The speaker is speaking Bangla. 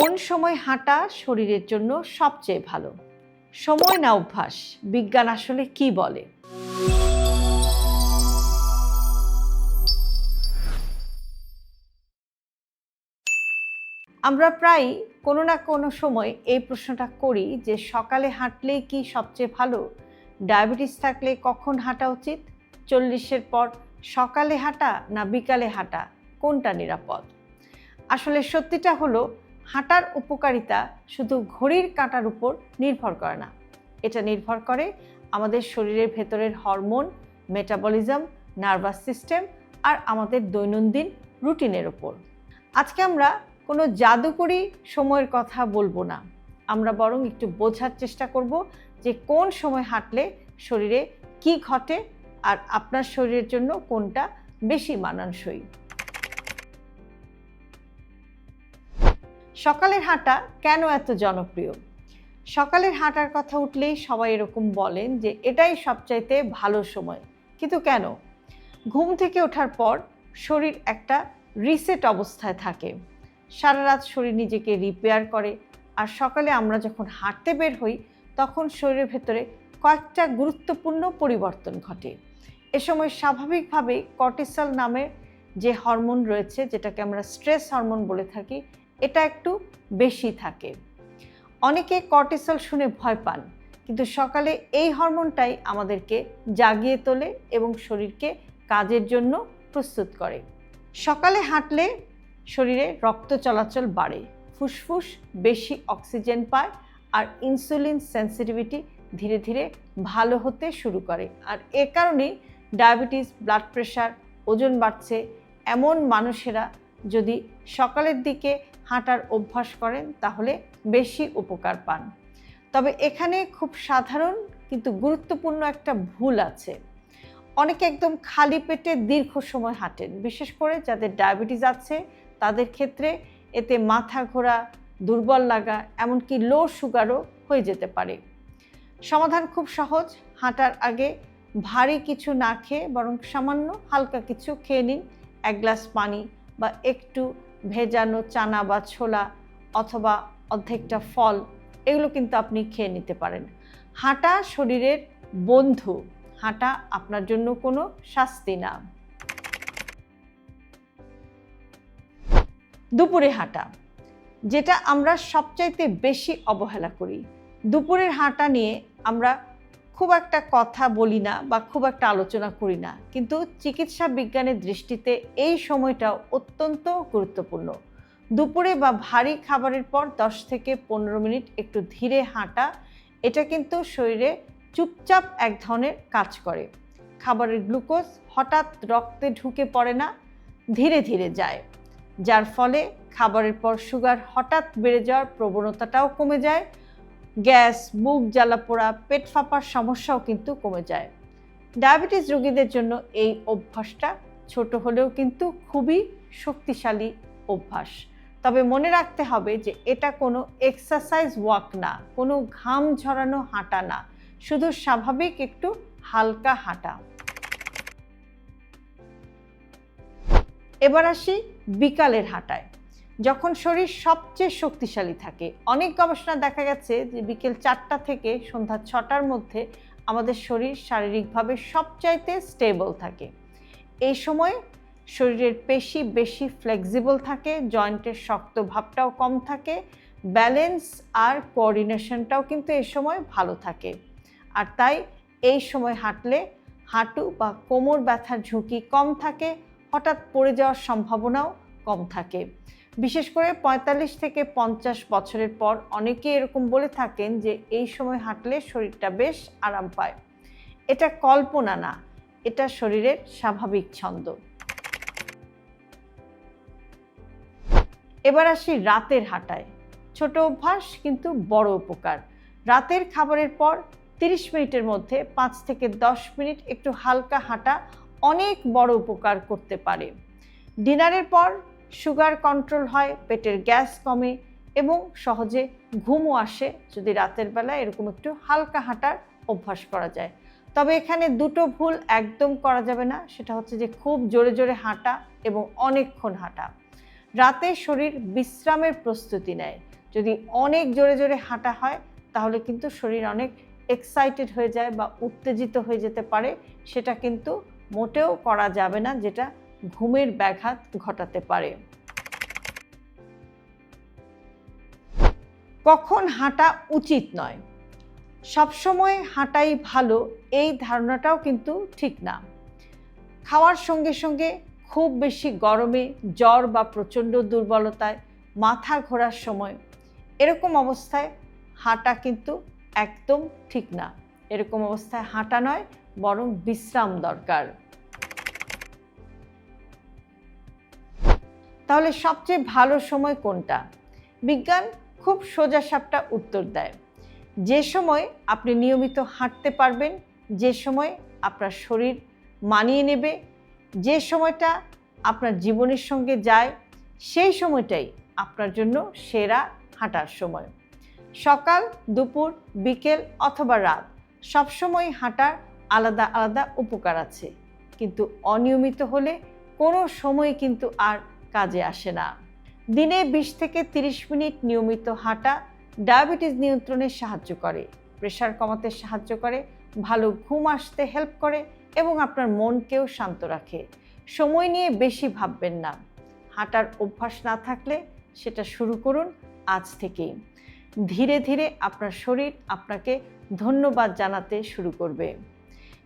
কোন সময় হাঁটা শরীরের জন্য সবচেয়ে ভালো? সময় না অভ্যাস? বিজ্ঞান আসলে কি বলে? আমরা প্রায় কোনো না কোনো সময় এই প্রশ্নটা করি যে সকালে হাঁটলেই কি সবচেয়ে ভালো? ডায়াবেটিস থাকলে কখন হাঁটা উচিত? চল্লিশের পর সকালে হাঁটা না বিকালে হাঁটা? কোনটা নিরাপদ? আসলে সত্যিটা হলো হাঁটার উপকারিতা শুধু ঘড়ির কাঁটার উপর নির্ভর করে না। এটা নির্ভর করে আমাদের শরীরের ভেতরের হরমোন মেটাবলিজম নার্ভাস সিস্টেম আর আমাদের দৈনন্দিন রুটিনের ওপর আজকে আমরা কোনো জাদুকরি সময়ের কথা বলব না। আমরা বরং একটু বোঝার চেষ্টা করব যে কোন সময় হাঁটলে শরীরে কি ঘটে আর আপনার শরীরের জন্য কোনটা বেশি মানানসই। সকালের হাঁটা কেন এত জনপ্রিয়? সকালের হাঁটার কথা উঠলেই সবাই এরকম বলেন যে এটাই সবচাইতে ভালো সময়। কিন্তু কেন? ঘুম থেকে ওঠার পর শরীর একটা রিসেট অবস্থায় থাকে। সারা রাত শরীর নিজেকে রিপেয়ার করে আর সকালে আমরা যখন হাঁটতে বের হই, তখন শরীরের ভেতরে কয়েকটা গুরুত্বপূর্ণ পরিবর্তন ঘটে। এ সময় স্বাভাবিকভাবেই কর্টিসল নামের যে হরমোন রয়েছে, যেটাকে আমরা স্ট্রেস হরমোন বলে থাকি এটা একটু বেশি থাকে। অনেকে কর্টিসল শুনে ভয় পান, কিন্তু সকালে এই হরমোনটাই আমাদেরকে জাগিয়ে তোলে এবং শরীরকে কাজের জন্য প্রস্তুত করে। সকালে হাঁটলে শরীরে রক্ত চলাচল বাড়ে, ফুসফুস, বেশি অক্সিজেন পায় আর ইনসুলিন সেন্সিটিভিটি ধীরে ধীরে ভালো হতে শুরু করে। আর এ কারণেই ডায়াবেটিস, ব্লাড প্রেশার, ওজন বাড়ছে। এমন মানুষেরা যদি সকালের দিকে হাঁটার অভ্যাস করেন, তাহলে বেশি উপকার পান। তবে এখানে খুব সাধারণ কিন্তু গুরুত্বপূর্ণ একটা ভুল আছে। অনেকে একদম খালি পেটে দীর্ঘ সময় হাঁটেন, বিশেষ করে যাদের ডায়াবেটিস আছে, তাদের ক্ষেত্রে এতে মাথা ঘোরা, দুর্বল লাগা, এমনকি লো সুগারও হয়ে যেতে পারে। সমাধান খুব সহজ, হাঁটার আগে ভারী কিছু না খেয়ে বরং সামান্য হালকা কিছু খেয়ে নিন, এক গ্লাস পানি বা একটু ভেজানো চানা বা ছোলা অথবা অর্ধেকটা ফল, এগুলো কিন্তু আপনি খেয়ে নিতে পারেন। হাঁটা শরীরের বন্ধু, হাঁটা আপনার জন্য কোনো শাস্তি না। দুপুরে হাঁটা, যেটা আমরা সবচাইতে বেশি অবহেলা করি। দুপুরের হাঁটা নিয়ে আমরা খুব একটা কথা বলি না বা খুব একটা আলোচনা করি না। কিন্তু চিকিৎসা বিজ্ঞানের দৃষ্টিতে এই সময়টা অত্যন্ত গুরুত্বপূর্ণ। দুপুরে বা ভারী খাবারের পর দশ থেকে পনেরো মিনিট একটু ধীরে হাঁটা, এটা কিন্তু শরীরে চুপচাপ এক ধরনের কাজ করে। খাবারের গ্লুকোজ হঠাৎ রক্তে ঢুকে পড়ে না, ধীরে ধীরে যায়। যার ফলে খাবারের পর সুগার হঠাৎ বেড়ে যাওয়ার প্রবণতাটাও কমে যায় গ্যাস বুক জ্বালা পোড়া, পেট ফাঁপার সমস্যাও কিন্তু কমে যায়। ডায়াবেটিস রোগীদের জন্য এই অভ্যাসটা ছোট হলেও কিন্তু খুবই শক্তিশালী অভ্যাস। তবে মনে রাখতে হবে যে এটা কোনো এক্সারসাইজ ওয়াক না, কোনো ঘাম ঝরানো হাঁটা না, শুধু স্বাভাবিক একটু হালকা হাঁটা। এবার আসি বিকালের হাঁটায়। যখন শরীর সবচেয়ে শক্তিশালী থাকে, অনেক গবেষণা দেখা গেছে যে বিকেল চারটা থেকে সন্ধ্যা ছটার মধ্যে আমাদের শরীর শারীরিকভাবে সবচাইতে স্টেবল থাকে। এই সময় শরীরের পেশি বেশি ফ্লেক্সিবল থাকে জয়েন্টের শক্ত ভাবটাও কম থাকে ব্যালেন্স আর কোঅর্ডিনেশনটাও কিন্তু এই সময় ভালো থাকে। আর তাই এই সময় হাঁটলে হাঁটু বা কোমর ব্যথার ঝুঁকি কম থাকে, হঠাৎ পড়ে যাওয়ার সম্ভাবনাও কম থাকে। বিশেষ করে ৪৫ থেকে পঞ্চাশ বছরের পর অনেকে এরকম বলে থাকেন যে এই সময় হাঁটলে শরীরটা বেশ আরাম পায়। এটা কল্পনা না, এটা শরীরের স্বাভাবিক ছন্দ। এবার আসি রাতের হাঁটায়। ছোট অভ্যাস কিন্তু বড় উপকার। রাতের খাবারের পর তিরিশ মিনিটের মধ্যে পাঁচ থেকে দশ মিনিট একটু হালকা হাঁটা অনেক বড় উপকার করতে পারে। ডিনারের পর সুগার কন্ট্রোল হয়, পেটের গ্যাস কমে এবং সহজে ঘুমও আসে যদি রাতের বেলা এরকম একটু হালকা হাঁটার অভ্যাস করা যায়। তবে এখানে দুটো ভুল একদম করা যাবে না, সেটা হচ্ছে যে খুব জোরে জোরে হাঁটা এবং অনেকক্ষণ হাঁটা। রাতে শরীর বিশ্রামের প্রস্তুতি নেয়। যদি অনেক জোরে জোরে হাঁটা হয়, তাহলে কিন্তু শরীর অনেক এক্সাইটেড হয়ে যায় বা উত্তেজিত হয়ে যেতে পারে, সেটা কিন্তু মোটেও করা যাবে না, যেটা ঘুমের ব্যাঘাত ঘটাতে পারে। কখন হাঁটা উচিত নয়। সবসময় হাঁটাই ভালো, এই ধারণাটাও কিন্তু ঠিক না। খাওয়ার সঙ্গে সঙ্গে খুব বেশি গরমে জ্বর বা প্রচণ্ড দুর্বলতায় মাথা ঘোরার সময় এরকম অবস্থায় হাঁটা কিন্তু একদম ঠিক না। এরকম অবস্থায় হাঁটা নয়, বরং বিশ্রাম দরকার। তাহলে সবচেয়ে ভালো সময় কোনটা? বিজ্ঞান খুব সোজা সাপটা উত্তর দেয়। যে সময় আপনি নিয়মিত হাঁটতে পারবেন, যে সময় আপনার শরীর মানিয়ে নেবে, যে সময়টা আপনার জীবনের সঙ্গে যায়, সেই সময়টাই আপনার জন্য সেরা হাঁটার সময়। সকাল, দুপুর, বিকেল অথবা রাত সবসময় হাঁটার আলাদা আলাদা উপকার আছে। কিন্তু অনিয়মিত হলে কোনো সময় কিন্তু আর কাজে আসে না। দিনে বিশ থেকে তিরিশ মিনিট নিয়মিত হাঁটা ডায়াবেটিস নিয়ন্ত্রণে সাহায্য করে। প্রেশার কমাতে সাহায্য করে, ভালো ঘুম আসতে হেল্প করে এবং আপনার মনকেও শান্ত রাখে। সময় নিয়ে বেশি ভাববেন না। হাঁটার অভ্যাস না থাকলে সেটা শুরু করুন আজ থেকেই। ধীরে ধীরে আপনার শরীর আপনাকে ধন্যবাদ জানাতে শুরু করবে।